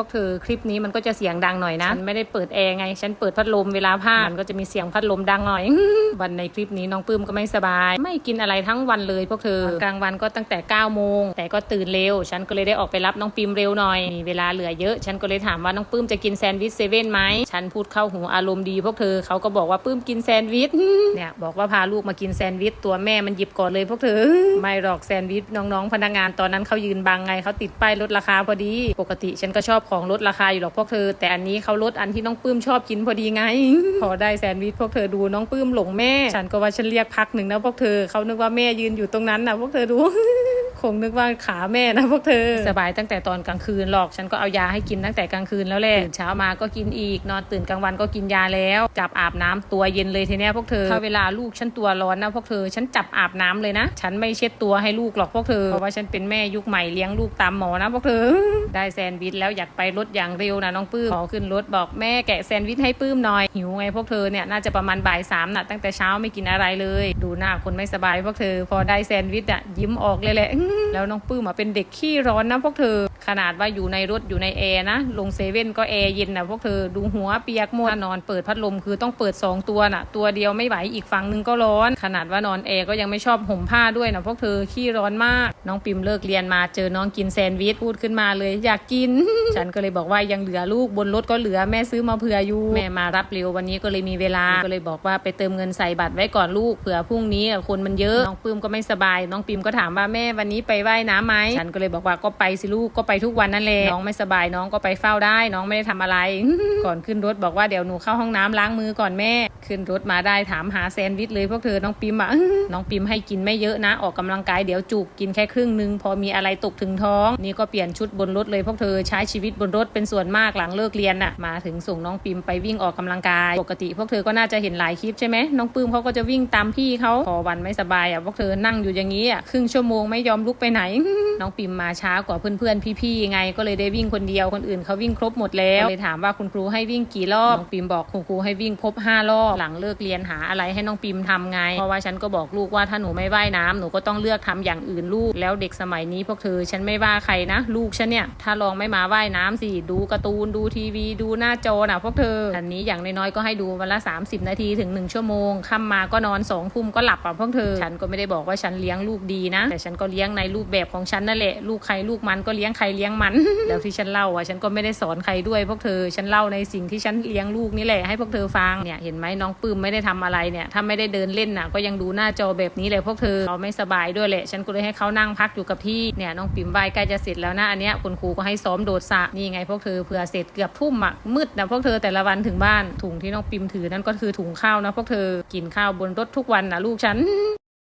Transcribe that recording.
วกเธอคลิปนี้มันก็จะเสียงดังหน่อยนะฉันไม่ได้เปิดแอร์ไง ฉันเปิดพัดลมเวลาพากย์มันก็จะมีเสียงพัดลมดังหน่อย วันในคลิปนี้น้องปื้มก็ไม่สบาย ไม่กินอะไรทั้งวันเลยพวกเธอกลางวันก็ตั้งแต่9ก้าโมงแต่ก็ตื่นเร็ว ฉันก็เลยได้ออกไปรับน้องปิมเร็วหน่อยมีเวลาเหลือเยอะ ฉันก็เลยถามว่าน้องปื้มจะกินแซนด์วิชเซเว่นไหมฉันพูดเข้าหูอารมณ์ดีพวกเธอเขาก็บอกว่าปื้มกินแซนด์วิชเนี่ยบอกว่าพาลูกมากินแซนด์วิชตัวแม่มันหยิบก่อนเลยพวกเธอไม่หรอกแซนด์วิชน้องๆพนักงานตอนนั้นเขายืนบังไงเขาติดป้ายลดราคาพอดี ปกติฉันก็ชอบของลดราคาอยู่หรอกพวกเธอ แต่อันนี้เขาลดอันที่น้องปื้มชอบกินพอดีไง พอได้แซนด์วิชพวกเธอดูน้องปื้มหลงแม่ ฉันก็ว่าฉันเรียกพักหนึ่งนะพวกเธอเขานึกว่าแม่ยืนอยู่ตรงนั้นนะพวกเธอดู คงนึกว่าขาแม่นะพวกเธอ สบายตั้งแต่ตอนกลางคืนหรอก ฉันก็เอายาให้กินตั้งแต่กลางคืนแล้วแหละตื่นเช้ามาก็กินอีก นอนตื่นกลางวันก็กินยาแล้วจับอาบน้ำตัวเย็นเลยทีเนี้ยพวกเธอถ้าเวลาลูกฉันตัวร้อนนะพวกเธอฉันจับอาบน้ำเลยนะ ฉันไม่เช็ดตัวให้ลูกหรอกพวกเธอเพราะว่าฉันเป็นแม่ยุคใหม่เลี้ยงลูกตามหมอนะพวกเธอ ได้แซนด์วิชแล้วอยากไปรถอย่างเร็วนะน้องปื้มขอขึ้นรถบอกแม่แกะแซนด์วิชให้ปื้มหน่อยหิวไงพวกเธอเนี่ยน่าจะประมาณบ่ายสามน่ะตั้งแต่เช้าไม่กินอะไรเลย ดูหน้าคนไม่สบายพวกเธอ พอได้แซนด์วิชอะยิ้มออกเลยแหละ แล้วน้องปื้มอะเป็นเด็กขี้ร้อนนะพวกเธอ ขนาดว่าอยู่ในรถอยู่ในแอร์นะ ลงเซเว่นก็แอร์เย็นนะพวกเธอดูหัวเปียกหมดนอนเปิดพัดลมคือต้องเปิด 2 ตัวน่ะ ตัวเดียวไม่ไหวอีกฝั่งหนึงก็ร้อน ขนาดว่านอนแอร์ก็ยังไม่ชอบห่มผ้าด้วยนะพวกเธอขี้ร้อนมาก น้องปิมเลิกเรียนมาเจอน้องกินแซนด์วิชพูดขึ้นมาเลย อยากกิน ฉันก็เลยบอกว่ายังเหลือลูกบนรถก็เหลือแม่ซื้อมาเผื่ออยู่แม่มารับเร็ววันนี้ก็เลยมีเวลาก็เลยบอกว่าไปเติมเงินใส่บัตรไว้ก่อนลูกเผื่อพรุ่งนี้คนมันเยอะน้องปื้มก็ไม่สบาย น้องปิมก็ถามว่าแม่วันนี้ไปว่ายน้ำไหมฉันก็เลยบอกว่าก็ไปสิลูกก็ไปทุกวันนั่นแหละน้องไม่สบายน้องก็ไปเฝ้าได้ น้องไม่ได้ทำอะไร ก่อนขึ้นรถบอกว่าเดี๋ยวหนูเข้าห้องน้ำล้างมือก่อนแม่ ขึ้นรถมาได้ถามหาแซนด์วิชเลยพวกเธอน้องปิมอะน้องปิมให้กินไม่เยอะนะ ออกกำลังกายเดี๋ยวจุกกินแค่ครึ่งหนึงพอมีอะไรตกถึงท้อง นี่ก็เปลี่ยนชุดบนรถเลยพวกเธอใช้ชีวิตบนรถเป็นส่วนมากหลังเลิกเรียนน่ะมาถึงส่งน้องปิมไปวิ่งออกกำลังกาย ปกติพวกเธอก็น่าจะเห็นหลายคลิปใช่ไหมน้องปื้มเขาก็จะวิ่งตามพี่เขาพอวันไม่สบายอะพวกเธอนั่งอยู่อย่างนี้อะครึ่งชั่วโมงไม่ยอมลุกไปไหน น้องปิมมาช้ากว่าเพื่อนๆพี่ๆไง ก็เลยได้วิ่งคนเดียวคนอื่นเขาวิ่งครบหมดแล้วเลยถามว่าคุณครูให้วิ่งกี่รอบน้องปิมบอกคุณครูให้วิ่งครบ5รอบหลังเลิกเรียนหาอะไรให้น้องปิมทำไง เพราะว่าฉันก็บอกลูกว่าถ้าหนูไม่ว่ายน้ำหนูก็ต้องเลือกทำอย่างอื่นลูก แล้วเด็กสมัยนี้พวกเธอฉันไม่ว่าใครนะ ลูกฉันเนี่ยถ้าลองไม่มาว่ายน้ำสิดูการ์ตูนดูทีวี ดูหน้าจอน่ะพวกเธออันนี้อย่างน้อยๆก็ให้ดูวันละ 30 นาทีถึง 1 ชั่วโมงค่ำมาก็นอนสองทุ่มก็หลับอะพวกเธอ ฉันก็ไม่ได้บอกว่าฉันเลี้ยงลูกดีนะ แต่ฉันก็เลี้ยงในรูปแบบของฉันนั่นแหละ ลูกใครลูกมันก็เลี้ยงใครเลี้ยงมันแล้วที่ฉันเล่าอะฉันก็ไม่ได้สอนใครด้วยพวกเธอฉันเล่าในสิ่งที่ฉันเลี้ยงลูกนี่แหละให้พวกเธอฟังเนี่ยเห็นไหมน้องปื้มไม่ได้ทำอะไรเนี่ยถ้าไม่ได้เดินเล่นน่ะก็ยังดูหน้าจอแบบนี้เลยพวกเธอเขาไม่สบายด้วยแหละฉันก็เลยให้เขานั่งพักอยู่กับที่เนี่ยน้องปิ่มใบใกล้จะเสร็จแล้วนะอันเนี้ยคุณครูก็ให้ซ้อมโดดสระนี่ไงพวกเธอเผื่อเสร็จเกือบทุ่มอะมืดนะพวกเธอแต่ละวันถึงบ้านถุงที่น้องปิ่มถือนั่นก็คือถุงข้าวนะพวกเธอกินข้าวบนรถทุกวันนะลูกฉัน